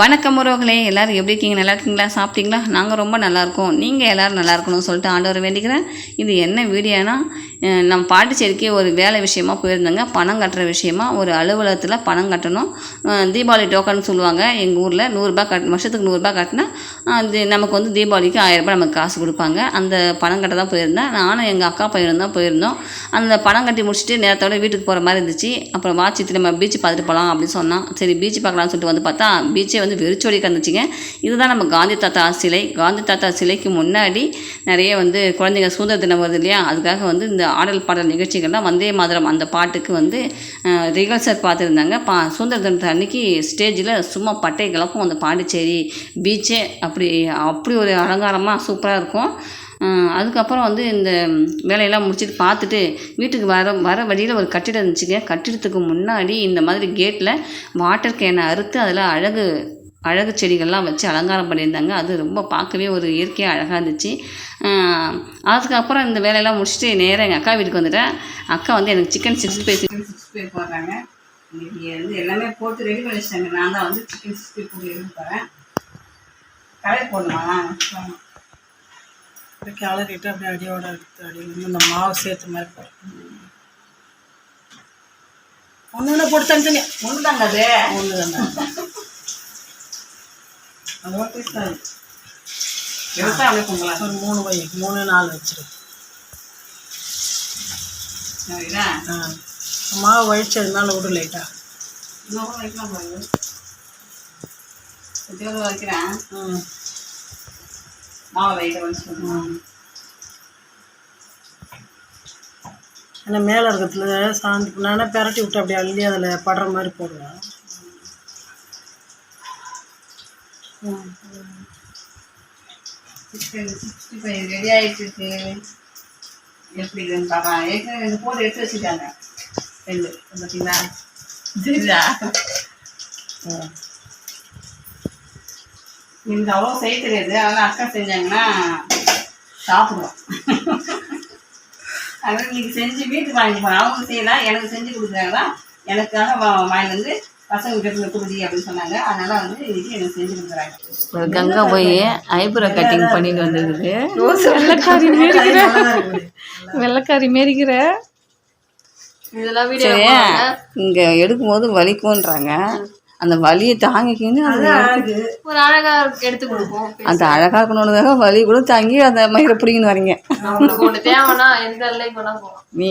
வணக்கம் உறவுகளே எல்லாரும் எப்படி இருக்கீங்க? நல்லா இருக்கீங்களா? சாப்பிட்டீங்களா? நாங்கள் ரொம்ப நல்லாயிருக்கோம் நீங்கள் எல்லோரும் நல்லா இருக்கணும்னு சொல்லிட்டு ஆண்டவரை வேண்டிக்கிறேன். இது என்ன வீடியோனா நம்ம பாண்டிச்சேரிக்கு ஒரு வேலை விஷயமா போயிருந்தேங்க. பணம் கட்டுற விஷயமா ஒரு அலுவலகத்தில் பணம் கட்டணும். தீபாவளி டோக்கன் சொல்லுவாங்க. எங்கள் ஊரில் நூறுரூபா கட் வருஷத்துக்கு நூறுரூபா கட்டினா அது நமக்கு வந்து தீபாவளிக்கு ஆயிரரூபா நமக்கு காசு கொடுப்பாங்க. அந்த பணம் கட்ட தான் போயிருந்தேன். நானும் எங்கள் அக்கா பையனும் தான் போயிருந்தோம். அந்த பணம் கட்டி முடிச்சுட்டு நேரத்தோட வீட்டுக்கு போகிற மாதிரி இருந்துச்சு. அப்புறம் வாட்சி நம்ம பீச் பார்த்துட்டு போகலாம் அப்படின்னு சொன்னான். சரி பீச் பார்க்கலாம்னு சொல்லிட்டு வந்து பார்த்தா பீச்சே வந்து வெறிச்சோடி கந்துச்சுங்க இதுதான் நம்ம காந்தி தாத்தா சிலை. காந்தி தாத்தா சிலைக்கு முன்னாடி நிறைய வந்து குழந்தைங்க சுதந்திர தினம் வருது இல்லையா? அதுக்காக வந்து இந்த ஆடல் பாடல் நிகழ்ச்சிகள்லாம் வந்தே மாதிரம். அந்த பாட்டுக்கு வந்து ரிகல்சர் பார்த்துருந்தாங்க பா சுதந்திர தினத்து அன்னைக்கு ஸ்டேஜில் சும்மா பட்டை கிளப்பும் அந்த பாண்டிச்சேரி பீச்சே அப்படி அப்படி ஒரு அலங்காரமாக சூப்பராக இருக்கும். அதுக்கப்புறம் வந்து இந்த வேலையெல்லாம் முடிச்சுட்டு பார்த்துட்டு வீட்டுக்கு வர வர வழியில் ஒரு கட்டிடம் இருந்துச்சுங்க. கட்டிடத்துக்கு முன்னாடி இந்த மாதிரி கேட்டில் வாட்டர் கேனை அறுத்து அதில் அழகு அழகு செடிகள்லாம் வச்சு அலங்காரம் பண்ணியிருந்தாங்க. அது ரொம்ப பார்க்கவே ஒரு இயற்கையாக அழகாக இருந்துச்சு. அதுக்கப்புறம் இந்த வேலையெல்லாம் முடிச்சுட்டு நேராக எங்கள் அக்கா வீட்டுக்கு வந்துட்டேன். அக்கா வந்து எனக்கு chicken sixty five chicken sixty five போடுறாங்க. இன்னைக்கு வந்து எல்லாமே போட்டு ரெடி பண்ணி வச்சிட்டாங்க நான் தான் வந்து சிக்கன் சிக்ஸ்டி ஃபைவ் போட்டு எடுத்து போகிறேன் கடையில் போடணுமா? அப்படியே கிளறிட்டு அப்படியே அடியோட எடுத்து வந்து இந்த மாவு சேர்த்த மாதிரி போடும் ஒன்று ஒன்று போட்டு தனித்தனி ஒன்று தாங்க அது? ஒன்று தானே இருக்கு எடுத்தா அப்படியே பொங்கலாம் ஒரு மூணு வை மூணு நாலு வச்சிரு ஆ மாவு வழிச்சு அது மேலே விடு லைட்டா இன்னும் வைக்கலாம் வைக்கிறேன். ம் மாவை லைட்டை வந்து சொல்லுவோம் ஏன்னா மேலே இருக்கிறதுல சாந்தி நானே பெரட்டி விட்டு அப்படியே அள்ளி அதில் படுற மாதிரி போடுவேன். சிக்கன் சிக்ஸ்டி ஃபைவ் ரெடி ஆகிட்டு எப்படி இருக்குன்னு பார்க்கலாம் ஏற்கனவே ரெண்டு போட்டு எடுத்து வச்சுட்டாங்க ரெண்டு பார்த்தீங்களா தெரியுதா ம் எனக்கு அவ்வளோ செய்ய தெரியாது அதனால் அக்கா செஞ்சாங்கன்னா சாப்பிடுவோம் அதனால் இன்னைக்கு செஞ்சு வீட்டுக்கு வாங்கிட்டு போகிறேன் அவங்க செய்யலாம் எனக்கு செஞ்சு கொடுக்குறாங்களா எனக்காக வா- வாங்கிட்டு வந்து பசங்க கிட்ட கொடுதி அப்படின்னு சொன்னாங்க. அதனால வந்து இன்னைக்கு எனக்கு செஞ்சு கொடுக்குறாங்க. ஒரு கங்கா போய் ஐப்ரோ கட்டிங் பண்ணிட்டு வந்திருக்குது. வெள்ளக்காரி மேரிக்கிற வெள்ளக்காரி மேரிக்கிற. இதெல்லாம் வீடியோ சரியா இங்க எடுக்கும்போது வலிக்கும்ன்றாங்க. அந்த வலியை தாங்கிக்கின்னு ஒரு அழகா எடுத்து கொடுப்போம். அந்த அழகா இருக்கணுன்றதுக்காக வலி கூட தாங்கி அந்த மயிரை பிடிங்கின்னு வரீங்க. தேவைன்னா எந்த நீ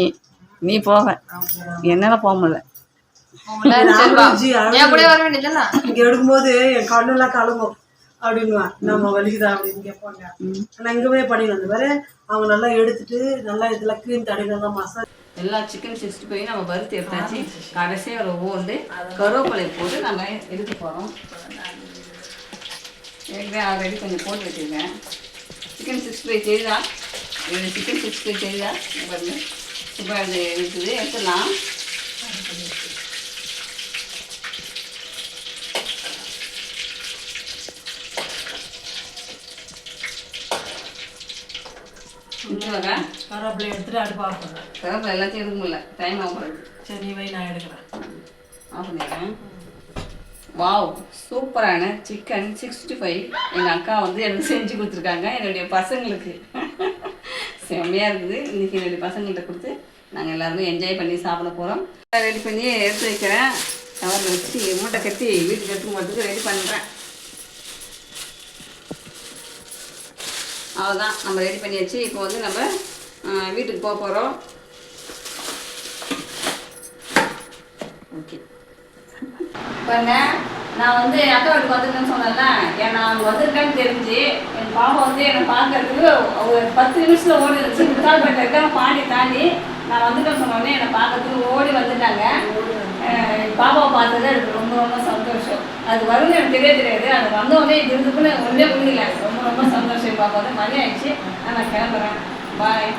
நீ போவ. என்னால போக முடியல. இங்க எடுக்கும்போது என் கண்ணெல்லாம் கலங்கும். அப்படின்னுவா நம்ம வலிக்குதா? அப்படின்னு கேட்பாங்க. நான் இங்க போய் வந்து பாரு அவங்க நல்லா எடுத்துட்டு நல்லா இதெல்லாம் க்ரீம் தடவை மசாலா எல்லா சிக்கன் சிக்ஸ்டி ஃபைவ் நம்ம வறுத்து எடுத்தாச்சு. கடைசியாக ஒரு ஓண்டு கருவேப்பிலை போட்டு நம்ம எடுக்க போகிறோம் ஏற்கனவே ஆல்ரெடி கொஞ்சம் போட்டு வச்சுருக்கேன். சிக்கன் சிக்ஸ்டி ஃபைவ் இது சிக்கன் சிக்ஸ்டி ஃபைவ் தெரியுதா இங்க பாருங்க. இப்போ அது இருக்குது. எடுத்துடலாம். கருவேப்பிலை எடுத்துட்டு அடுப்பு ஆஃப் பண்ணுறேன் கருவேப்பிலை எல்லாத்தையும் எடுக்க முடியல. டைம் ஆகும் சரி வை நான் எடுக்கிறேன். ஆஃப் பண்ணிடுறேன். வாவ் சூப்பரான சிக்கன் சிக்ஸ்டி ஃபைவ் எங்கள் அக்கா வந்து எனக்கு செஞ்சு கொடுத்துருக்காங்க. என்னுடைய பசங்களுக்கு. செம்மையாக இருக்குது. இன்றைக்கி என்னுடைய பசங்கள்கிட்ட கொடுத்து நாங்கள் எல்லாருமே என்ஜாய் பண்ணி சாப்பிட போகிறோம் ரெடி பண்ணி எடுத்து வைக்கிறேன். கவரில் வச்சு மூட்டை கட்டி வீட்டுக்கு எடுத்து போகிறதுக்கு ரெடி பண்ணுறேன் அவ்வளோதான் நம்ம ரெடி பண்ணியாச்சு. இப்போ வந்து நம்ம வீட்டுக்கு போக போகிறோம் ஓகே பாருங்க நான் வந்து அக்கா வீட்டுக்கு வந்திருக்கேன்னு சொன்னேன்ல. ஏன் நான் அவங்க வந்திருக்கேன்னு தெரிஞ்சு என் பாப்பா வந்து என்னை பார்க்கறதுக்கு ஒரு பத்து நிமிஷத்தில் ஓடி இருந்துச்சு முத்தால்பேட்டை இருக்க பாண்டி தாண்டி நான் வந்துட்டேன்னு சொன்னோடனே என்னை பார்க்கறதுக்கு ஓடி வந்துட்டாங்க. என் பாப்பாவை பார்த்தது எனக்கு ரொம்ப ரொம்ப சந்தோஷம். அது வரும்னு எனக்கு தெரிய தெரியாது. அது வந்தோடனே இருந்துக்குன்னு ஒன்றே புரியல. ரொம்ப சந்தோஷம். பார்ப்போம் பாப்பா மணி ஆயிடுச்சு. நான் கிளம்புறேன். பாய்